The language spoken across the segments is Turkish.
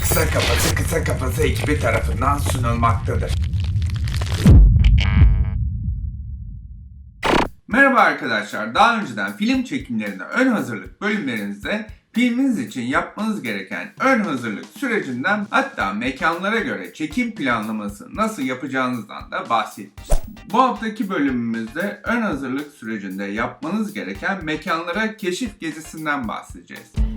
Kısa Kafası Kısa Kafası ekibi tarafından sunulmaktadır. Merhaba arkadaşlar. Daha önceden film çekimlerine ön hazırlık bölümlerimizde filminiz için yapmanız gereken ön hazırlık sürecinden hatta mekanlara göre çekim planlaması nasıl yapacağınızdan da bahsetmiştim. Bu haftaki bölümümüzde ön hazırlık sürecinde yapmanız gereken mekanlara keşif gezisinden bahsedeceğiz.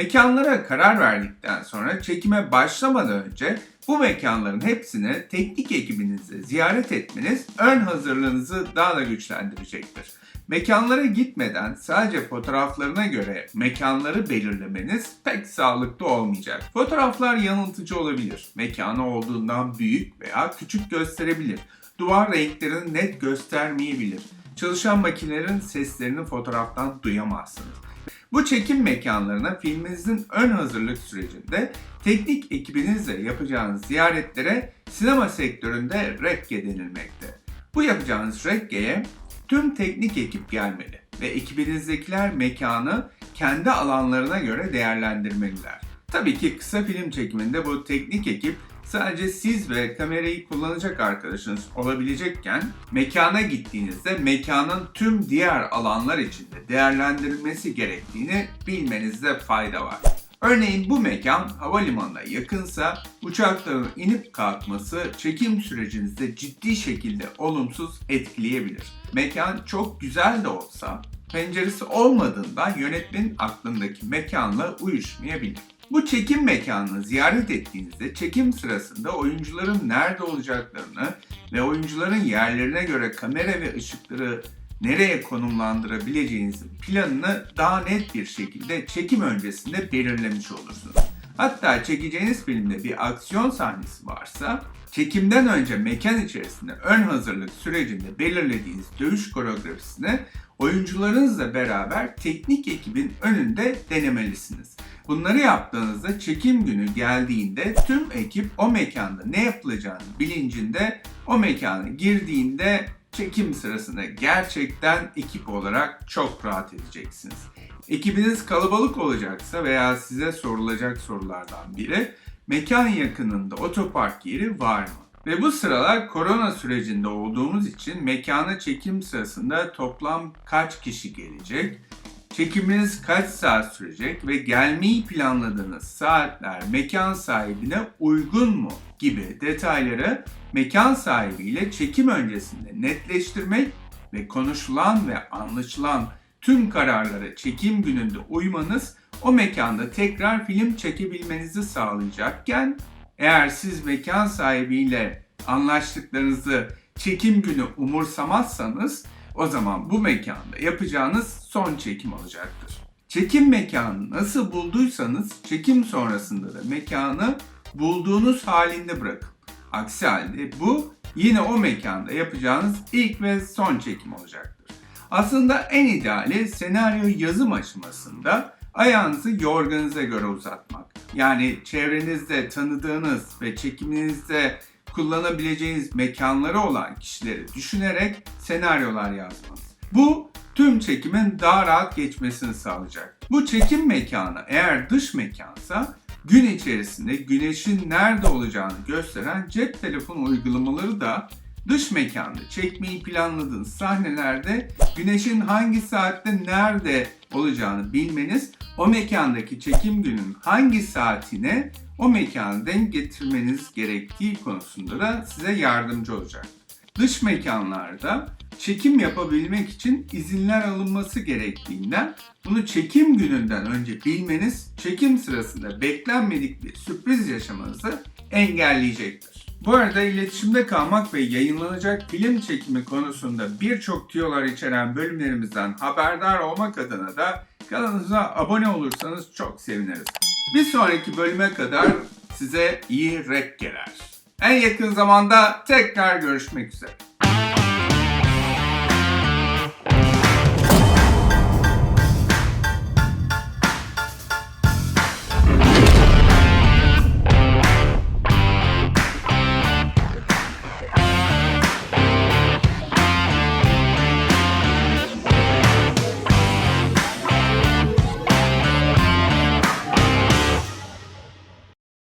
Mekanlara karar verdikten sonra çekime başlamadan önce bu mekanların hepsini teknik ekibinizle ziyaret etmeniz ön hazırlığınızı daha da güçlendirecektir. Mekanlara gitmeden sadece fotoğraflarına göre mekanları belirlemeniz pek sağlıklı olmayacak. Fotoğraflar yanıltıcı olabilir. Mekanı olduğundan büyük veya küçük gösterebilir. Duvar renklerini net göstermeyebilir. Çalışan makinelerin seslerini fotoğraftan duyamazsınız. Bu çekim mekanlarına filminizin ön hazırlık sürecinde teknik ekibinizle yapacağınız ziyaretlere sinema sektöründe rekke denilmekte. Bu yapacağınız rekkeye tüm teknik ekip gelmeli ve ekibinizdekiler mekanı kendi alanlarına göre değerlendirmeliler. Tabii ki kısa film çekiminde bu teknik ekip sadece siz ve kamerayı kullanacak arkadaşınız olabilecekken mekana gittiğinizde mekanın tüm diğer alanlar içinde değerlendirilmesi gerektiğini bilmenizde fayda var. Örneğin bu mekan havalimanına yakınsa uçakların inip kalkması çekim sürecinizde ciddi şekilde olumsuz etkileyebilir. Mekan çok güzel de olsa penceresi olmadığından yönetmenin aklındaki mekanla uyuşmayabilir. Bu çekim mekanını ziyaret ettiğinizde çekim sırasında oyuncuların nerede olacaklarını ve oyuncuların yerlerine göre kamera ve ışıkları nereye konumlandırabileceğinizin planını daha net bir şekilde çekim öncesinde belirlemiş olursunuz. Hatta çekeceğiniz filmde bir aksiyon sahnesi varsa çekimden önce mekan içerisinde ön hazırlık sürecinde belirlediğiniz dövüş koreografisini oyuncularınızla beraber teknik ekibin önünde denemelisiniz. Bunları yaptığınızda çekim günü geldiğinde tüm ekip o mekanda ne yapılacağını bilincinde o mekana girdiğinde çekim sırasında gerçekten ekip olarak çok rahat edeceksiniz. Ekibiniz kalabalık olacaksa veya size sorulacak sorulardan biri mekan yakınında otopark yeri var mı? Ve bu sıralar korona sürecinde olduğumuz için mekana çekim sırasında toplam kaç kişi gelecek? Çekiminiz kaç saat sürecek ve gelmeyi planladığınız saatler mekan sahibine uygun mu gibi detayları mekan sahibiyle çekim öncesinde netleştirmek ve konuşulan ve anlaşılan tüm kararlara çekim gününde uymanız o mekanda tekrar film çekebilmenizi sağlayacakken eğer siz mekan sahibiyle anlaştıklarınızı çekim günü umursamazsanız o zaman bu mekanda yapacağınız son çekim olacaktır. Çekim mekanını nasıl bulduysanız çekim sonrasında da mekanı bulduğunuz halinde bırakın. Aksi halde bu yine o mekanda yapacağınız ilk ve son çekim olacaktır. Aslında en ideali senaryo yazım aşamasında ayağınızı yorganınıza göre uzatmak. Yani çevrenizde tanıdığınız ve çekiminizde kullanabileceğiniz mekanları olan kişileri düşünerek senaryolar yazmanız. Bu tüm çekimin daha rahat geçmesini sağlayacak. Bu çekim mekanı eğer dış mekansa gün içerisinde güneşin nerede olacağını gösteren cep telefonu uygulamaları da dış mekanda çekmeyi planladığınız sahnelerde güneşin hangi saatte nerede olacağını bilmeniz o mekandaki çekim günün hangi saatine o mekana denk getirmeniz gerektiği konusunda da size yardımcı olacak. Dış mekanlarda çekim yapabilmek için izinler alınması gerektiğinden bunu çekim gününden önce bilmeniz çekim sırasında beklenmedik bir sürpriz yaşamanızı engelleyecektir. Bu arada iletişimde kalmak ve yayınlanacak film çekimi konusunda birçok tüyolar içeren bölümlerimizden haberdar olmak adına da kanalımıza abone olursanız çok seviniriz. Bir sonraki bölüme kadar size iyi rekkeler. En yakın zamanda tekrar görüşmek üzere.